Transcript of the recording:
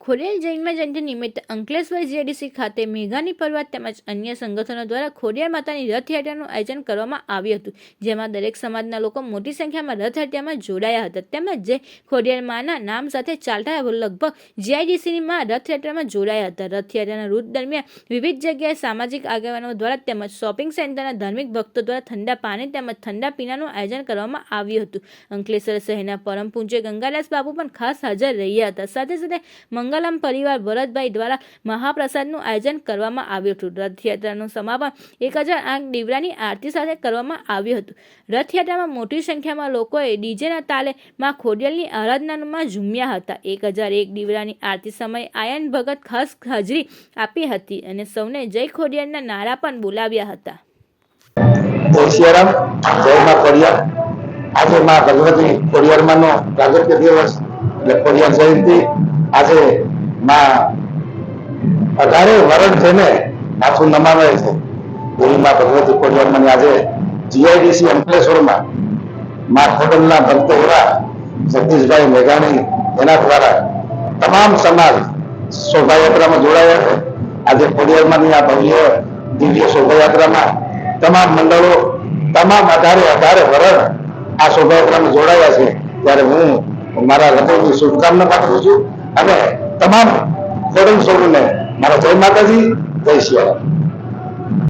ખોડિયાલ જૈનમાં જયંતિ નિમિત્તે અંકલેશ્વર જીઆઈડીસી ખાતે મેઘાની પર્વત તેમજ અન્ય સંગઠનો દ્વારા ખોડિયાર માતાની રથયાત્રાનું આયોજન કરવામાં આવ્યું હતું. જેમાં દરેક સમાજના લોકો મોટી સંખ્યામાં રથયાત્રામાં જોડાયા હતા. તેમજ જે ખોડિયાર માના નામ સાથે ચાલતા લગભગ જીઆઈડીસીમાં રથયાત્રામાં જોડાયા હતા. રથયાત્રાના રૂટ દરમિયાન વિવિધ જગ્યાએ સામાજિક આગેવાનો દ્વારા તેમજ શોપિંગ સેન્ટરના ધાર્મિક ભક્તો દ્વારા ઠંડા પાણી તેમજ ઠંડા પીણાનું આયોજન કરવામાં આવ્યું હતું. અંકલેશ્વર શહેરના પરમ પૂજ્ય ગંગાદાસ બાબુ પણ ખાસ હાજર રહ્યા હતા. સાથે સાથે મંગલમ પરિવાર ભરતભાઈ દ્વારા મહાપ્રસાદનું આયોજન કરવામાં આવ્યું હતું. રથયાત્રાનું સમાપન એક હજાર આઠ દીવડાની આરતી સાથે કરવામાં આવ્યું હતું. રથયાત્રામાં મોટી સંખ્યામાં લોકોએ ડીજેના તાલે માં ખોડિયલની આરાધનામાં ઝૂમ્યા હતા. એક હજાર એક દીવડાની આરતી સમયે આયન ભગત ખાસ હાજરી આપી હતી અને સૌને જય ખોડિયાલના નારા પણ બોલાવ્યા હતા. આજે માં ભગવતી ખોડિયારમાં નો પ્રાગટ્ય દિવસ. એટલે ખોડિયાર જયંતિ. આજે માં અઢારે વરણ થઈને માથું નમાવે છે. એવી ભગવતી ખોડિયારમાં આજે જીઆઈડીસી અંકલેશ્વરમાં માં ખોડલના ભક્તો દ્વારા જગદીશભાઈ મેઘાણી એના દ્વારા તમામ સમાજ શોભાયાત્રામાં જોડાયા છે. આજે ખોડિયારમાંની આ ભવ્ય દિવ્ય શોભાયાત્રામાં તમામ મંડળો, તમામ અઢારે અઢારે વરણ આ શોભાયાત્રામાં જોડાયા છે. ત્યારે હું મારા હૃદયની શુભકામના પાઠવું છું. અને તમામ ખોડલ સૌને મારા જય માતાજી જય સિયારામ